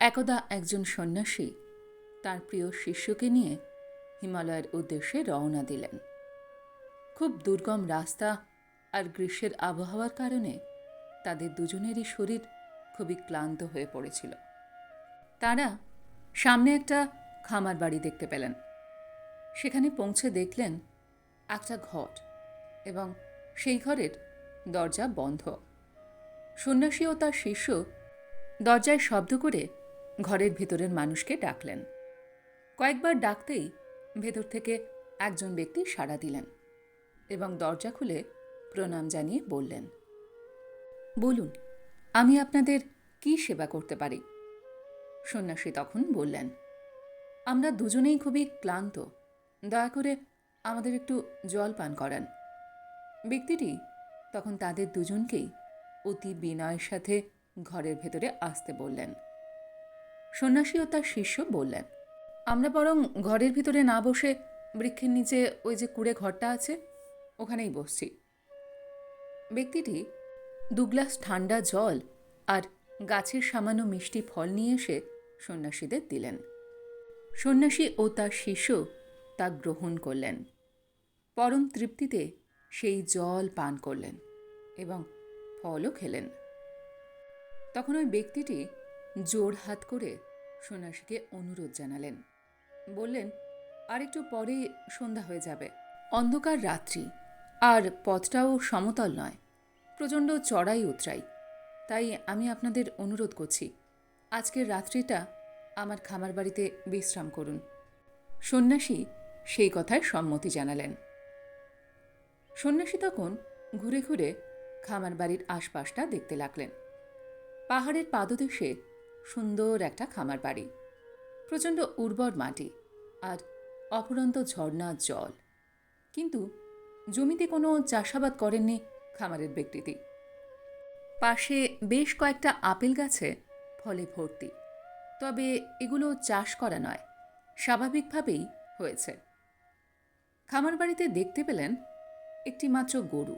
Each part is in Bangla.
একদা একজন সন্ন্যাসী তার প্রিয় শিষ্যকে নিয়ে হিমালয়ের উদ্দেশ্যে রওনা দিলেন। খুব দুর্গম রাস্তা আর গ্রীষ্মের আবহাওয়ার কারণে তাদের দুজনেরই শরীর খুবই ক্লান্ত হয়ে পড়েছিল। তারা সামনে একটা খামার বাড়ি দেখতে পেলেন। সেখানে পৌঁছে দেখলেন একটা ঘর এবং সেই ঘরের দরজা বন্ধ। সন্ন্যাসী ও তার শিষ্য দরজায় শব্দ করে ঘরের ভেতরের মানুষকে ডাকলেন। কয়েকবার ডাকতেই ভেতর থেকে একজন ব্যক্তি সাড়া দিলেন এবং দরজা খুলে প্রণাম জানিয়ে বললেন, বলুন, আমি আপনাদের কি সেবা করতে পারি? সন্ন্যাসী তখন বললেন, আমরা দুজনেই খুবই ক্লান্ত। দয়া করে আমাদের একটু জল পান করান। ব্যক্তিটি তখন তাদের দুজনকেই অতি বিনয়ের সাথে ঘরের ভেতরে আসতে বললেন। সন্ন্যাসী ও তার শিষ্য বললেন, আমরা বরং ঘরের ভিতরে না বসে বৃক্ষের নিচে ওই যে কুড়ে ঘরটা আছে, ওখানেই বসছি। ব্যক্তিটি দু গ্লাস ঠান্ডা জল আর গাছের সামান্য মিষ্টি ফল নিয়ে এসে সন্ন্যাসীদের দিলেন। সন্ন্যাসী ও তার শিষ্য তা গ্রহণ করলেন। পরম তৃপ্তিতে সেই জল পান করলেন এবং ফলও খেলেন। তখন ওই ব্যক্তিটি জোর হাত করে সন্ন্যাসীকে অনুরোধ জানালেন। বললেন, আরেকটু পরে সন্ধ্যা হয়ে যাবে। অন্ধকার রাত্রি, আর পথটাও সমতল নয়, প্রচণ্ড চড়াই উতরাই। তাই আমি আপনাদের অনুরোধ করছি, আজকের রাত্রিটা আমার খামার বাড়িতে বিশ্রাম করুন। সন্ন্যাসী সেই কথায় সম্মতি জানালেন। সন্ন্যাসী তখন ঘুরে ঘুরে খামার বাড়ির আশপাশটা দেখতে লাগলেন। পাহাড়ের পাদদেশে সুন্দর একটা খামার বাড়ি। প্রচণ্ড উর্বর মাটি আর অপরন্ত ঝর্ণার জল। কিন্তু জমিতে কোনো চাষাবাদ করেননি খামারের ব্যক্তিটি পাশে বেশ কয়েকটা আপেল গাছে ফলে ভর্তি। তবে এগুলো চাষ করা নয়, স্বাভাবিকভাবেই হয়েছে। খামার বাড়িতে দেখতে পেলেন একটি মাত্র গরু।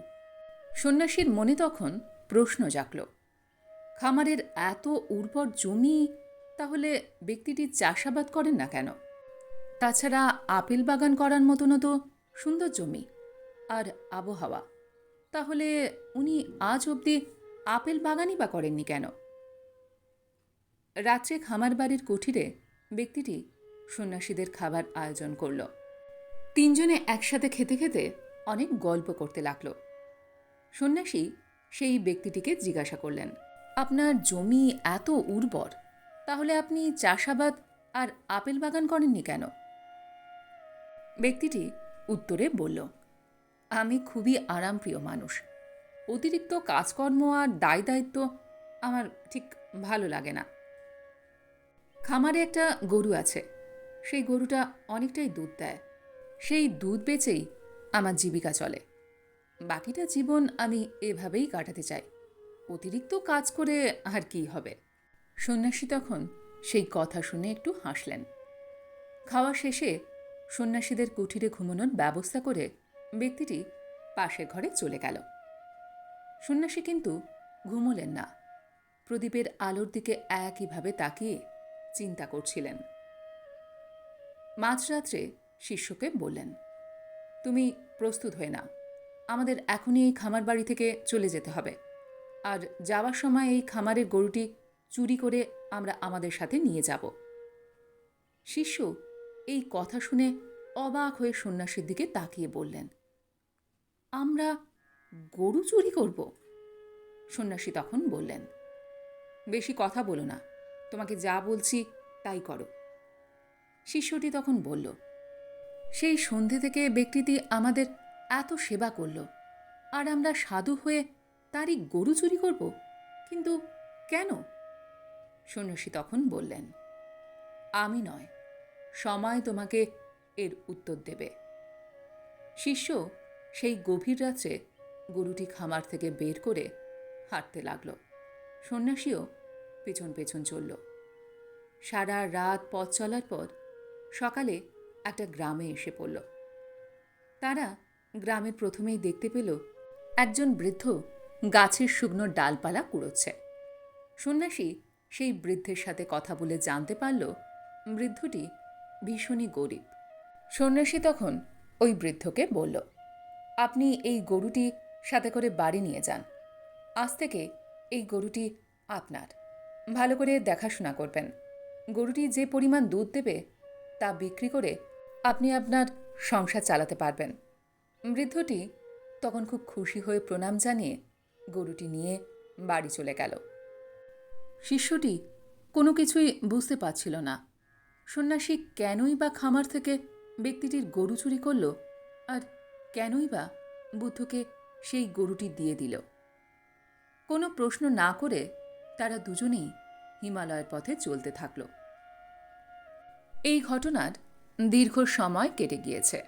সন্ন্যাসীর মনে তখন প্রশ্ন জাগল। খামারের এত উর্বর জমি, তাহলে ব্যক্তিটি চাষাবাদ করেন না কেন? তাছাড়া আপেল বাগান করার মতনও তো সুন্দর জমি আর আবহাওয়া। তাহলে উনি আজ অবধি আপেল বাগানই বা করেননি কেন? রাত্রে খামার বাড়ির কুঠিরে ব্যক্তিটি সন্ন্যাসীদের খাবার আয়োজন করল। তিনজনে একসাথে খেতে খেতে অনেক গল্প করতে লাগল। সন্ন্যাসী সেই ব্যক্তিটিকে জিজ্ঞাসা করলেন আপনার জমি এত উর্বর, তাহলে আপনি চাষাবাদ আর আপেল বাগান করেননি কেন? ব্যক্তিটি উত্তরে বলল, আমি খুবই আরামপ্রিয় মানুষ। অতিরিক্ত কাজকর্ম আর দায় দায়িত্ব আমার ঠিক ভালো লাগে না। খামারে একটা গরু আছে, সেই গরুটা অনেকটাই দুধ দেয়। সেই দুধ বেচেই আমার জীবিকা চলে। বাকিটা জীবন আমি এভাবেই কাটাতে চাই। অতিরিক্ত কাজ করে আর কি হবে? সন্ন্যাসী তখন সেই কথা শুনে একটু হাসলেন। খাওয়া শেষে সন্ন্যাসীদের কুঠিরে ঘুমানোর ব্যবস্থা করে ব্যক্তিটি পাশের ঘরে চলে গেল। সন্ন্যাসী কিন্তু ঘুমোলেন না। প্রদীপের আলোর দিকে একইভাবে তাকিয়ে চিন্তা করছিলেন। মাঝরাত্রে শিষ্যকে বললেন, তুমি প্রস্তুত হয়ে না আমাদের এখনই এই খামার বাড়ি থেকে চলে যেতে হবে। আর যাওয়ার সময় এই খামারের গরুটি চুরি করে আমরা আমাদের সাথে নিয়ে যাব। শিষ্য এই কথা শুনে অবাক হয়ে সন্ন্যাসীর দিকে তাকিয়ে বললেন, আমরা গরু চুরি করব? সন্ন্যাসী তখন বললেন, বেশি কথা বলো না, তোমাকে যা বলছি তাই করো। শিষ্যটি তখন বলল, সেই সন্ধে থেকে ব্যক্তিটি আমাদের এত সেবা করল, আর আমরা সাধু হয়ে তারই গরু চুরি করব, কিন্তু কেন? সন্ন্যাসী তখন বললেন, আমি নয়, সময় তোমাকে এর উত্তর দেবে। শিষ্য সেই গভীর রাত্রে গরুটি খামার থেকে বের করে হাঁটতে লাগল। সন্ন্যাসীও পেছন পেছন চলল। সারা রাত পথ চলার পর সকালে একটা গ্রামে এসে পড়ল। তারা গ্রামের প্রথমেই দেখতে পেল একজন বৃদ্ধ গাছের শুকনো ডালপালা কুড়োচ্ছে। সন্ন্যাসী সেই বৃদ্ধের সাথে কথা বলে জানতে পারল, বৃদ্ধটি ভীষণই গরিব। সন্ন্যাসী তখন ওই বৃদ্ধকে বলল, আপনি এই গরুটি সাথে করে বাড়ি নিয়ে যান। আজ থেকে এই গরুটি আপনার। ভালো করে দেখাশোনা করবেন। গরুটি যে পরিমাণ দুধ দেবে তা বিক্রি করে আপনি আপনার সংসার চালাতে পারবেন। বৃদ্ধটি তখন খুব খুশি হয়ে প্রণাম জানিয়ে গরুটি নিয়ে বাড়ি চলে গেল। শিষ্যটি কোনো কিছুই বুঝতে পারছিল না। সন্ন্যাসী কেনই বা খামার থেকে ব্যক্তিটির গরু চুরি করল আর কেনই বা বুদ্ধকে সেই গরুটি দিয়ে দিল। কোনো প্রশ্ন না করে তারা দুজনেই হিমালয়ের পথে চলতে থাকল। এই ঘটনার দীর্ঘ সময় কেটে গিয়েছে।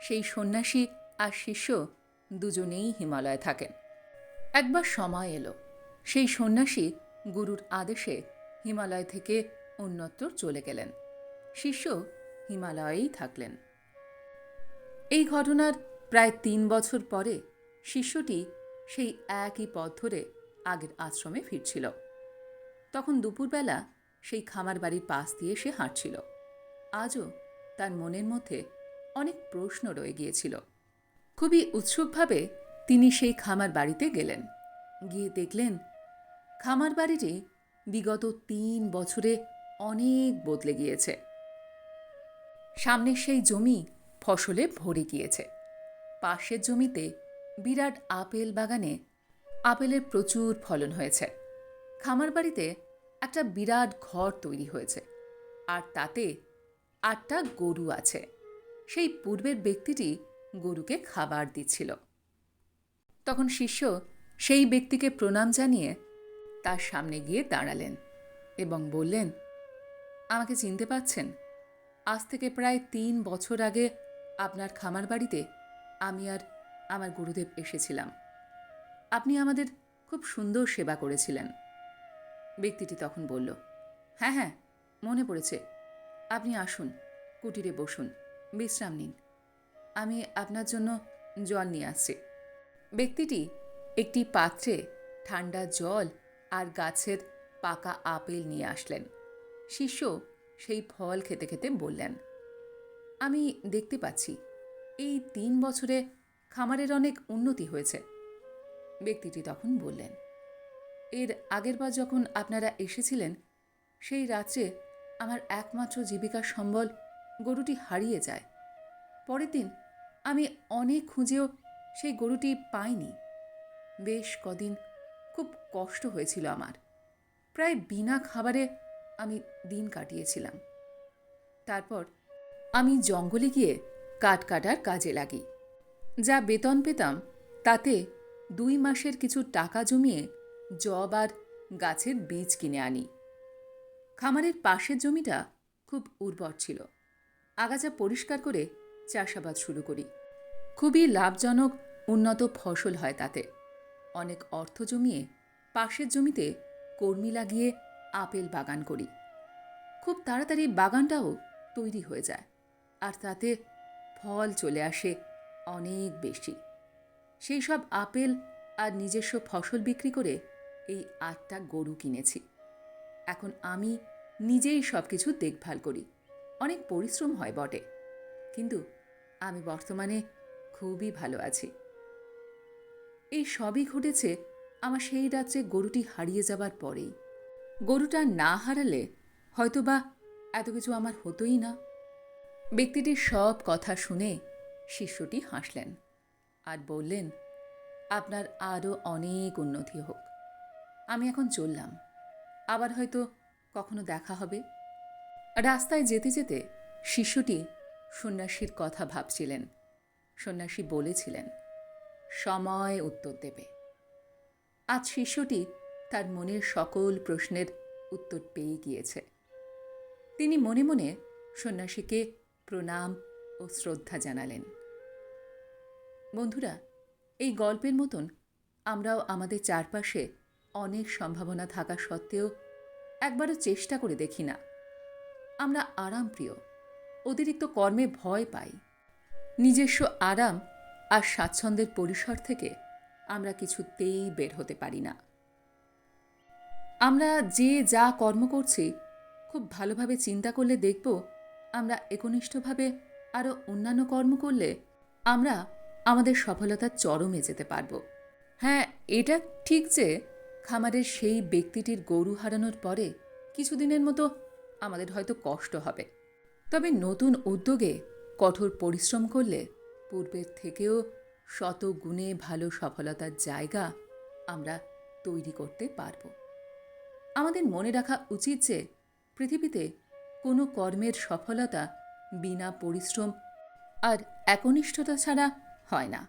সেই সন্ন্যাসী আর শিষ্য দুজনেই হিমালয়ে থাকেন। একবার সময় এলো। সেই সন্ন্যাসী গুরুর আদেশে হিমালয় থেকে অন্যত্র চলে গেলেন। শিষ্য হিমালয়েই থাকলেন। এই ঘটনার প্রায় তিন বছর পরে শিষ্যটি সেই একই পথ ধরে আগের আশ্রমে ফিরছিল। তখন দুপুরবেলা সেই খামার বাড়ির পাশ দিয়ে সে হাঁটছিল। আজও তার মনের মধ্যে অনেক প্রশ্ন রয়ে গিয়েছিল। খুবই উৎসুকভাবে তিনি সেই খামার বাড়িতে গেলেন। গিয়ে দেখলেন, খামার বাড়িটি বিগত তিন বছরে অনেক বদলে গিয়েছে। সামনের সেই জমি ফসলে ভরে গিয়েছে। পাশের জমিতে বিরাট আপেল বাগানে আপেলের প্রচুর ফলন হয়েছে। খামার বাড়িতে একটা বিরাট ঘর তৈরি হয়েছে আর তাতে আটটা গরু আছে। সেই পূর্বের ব্যক্তিটি গরুকে খাবার দিচ্ছিল। তখন শিষ্য সেই ব্যক্তিকে প্রণাম জানিয়ে তার সামনে গিয়ে দাঁড়ালেন এবং বললেন, আমাকে চিনতে পাচ্ছেন? আজ থেকে প্রায় তিন বছর আগে আপনার খামার বাড়িতে আমি আর আমার গুরুদেব এসেছিলাম। আপনি আমাদের খুব সুন্দর সেবা করেছিলেন। ব্যক্তিটি তখন বলল হ্যাঁ হ্যাঁ মনে পড়েছে। আপনি আসুন, কুটিরে বসুন, বিশ্রাম নিন। আমি আপনার জন্য জল নিয়ে আসছি। ব্যক্তিটি একটি পাত্রে ঠান্ডা জল আর গাছের পাকা আপেল নিয়ে আসলেন। শিষ্য সেই ফল খেতে খেতে বললেন, আমি দেখতে পাচ্ছি, এই তিন বছরে খামারের অনেক উন্নতি হয়েছে। ব্যক্তিটি তখন বললেন, এর আগেরবার যখন আপনারা এসেছিলেন, সেই রাত্রে আমার একমাত্র জীবিকার সম্বল গরুটি হারিয়ে যায়। পরের দিন আমি অনেক খুঁজেও সেই গরুটি পাইনি। বেশ কদিন খুব কষ্ট হয়েছিল আমার। প্রায় বিনা খাবারে আমি দিন কাটিয়েছিলাম। তারপর আমি জঙ্গলে গিয়ে কাঠ কাটার কাজে লাগি। যা বেতন পেতাম, তাতে দুই মাসের কিছু টাকা জমিয়ে জব আর গাছের বীজ কিনে আনি। খামারের পাশের জমিটা খুব উর্বর ছিল। আগাছা পরিষ্কার করে চাষাবাদ শুরু করি। খুবই লাভজনক উন্নত ফসল হয় তাতে। অনেক অর্থ জমিয়ে পাশের জমিতে কর্মী লাগিয়ে আপেল বাগান করি। খুব তাড়াতাড়ি বাগানটাও তৈরি হয়ে যায় আর তাতে ফল চলে আসে অনেক বেশি। সেই সব আপেল আর নিজস্ব ফসল বিক্রি করে এই আটটা গরু কিনেছি। এখন আমি নিজেই সব কিছু দেখভাল করি। অনেক পরিশ্রম হয় বটে। কিন্তু আমি বর্তমানে খুবই ভালো আছি। এই সবই ঘটেছে আমার সেই রাত্রে গরুটি হারিয়ে যাবার পরেই। গরুটা না হারালে হয়তোবা এত কিছু আমার হতোই না। ব্যক্তিটির সব কথা শুনে শিষ্যটি হাসলেন আর বললেন, আপনার আরও অনেক উন্নতি হোক। আমি এখন চললাম। আবার হয়তো কখনো দেখা হবে। রাস্তায় যেতে যেতে শিশুটি সন্ন্যাসীর কথা ভাবছিলেন। সন্ন্যাসী বলেছিলেন, সময় উত্তর দেবে। আজ শিষ্যটি তার মনের সকল প্রশ্নের উত্তর পেয়ে গিয়েছে। তিনি মনে মনে সন্ন্যাসীকে প্রণাম ও শ্রদ্ধা জানালেন। বন্ধুরা, এই গল্পের মতন আমরাও আমাদের চারপাশে অনেক সম্ভাবনা থাকা সত্ত্বেও একবারও চেষ্টা করে দেখি না। আমরা আরাম প্রিয় অতিরিক্ত কর্মে ভয় পাই। নিজস্ব আরাম আর স্বাচ্ছন্দ্যের পরিসর থেকে আমরা কিছুতেই বের হতে পারি না। আমরা যে যা কর্ম করছি, খুব ভালোভাবে চিন্তা করলে দেখব আমরা একনিষ্ঠভাবে আরও অন্যান্য কর্ম করলে আমরা আমাদের সফলতার চরমে যেতে পারব। হ্যাঁ এটা ঠিক যে খামারের সেই ব্যক্তিটির গরু হারানোর পরে কিছুদিনের মতো আমাদের হয়তো কষ্ট হবে। তবে নতুন উদ্যোগে কঠোর পরিশ্রম করলে পূর্বের থেকেও শত গুণে ভালো সফলতার জায়গা আমরা তৈরি করতে পারব। আমাদের মনে রাখা উচিত যে পৃথিবীতে কোনো কর্মের সফলতা বিনা পরিশ্রম আর একনিষ্ঠতা ছাড়া হয় না।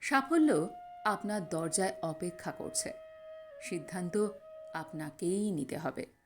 সাফল্য আপনার দরজায় অপেক্ষা করছে। সিদ্ধান্ত আপনাকেই নিতে হবে।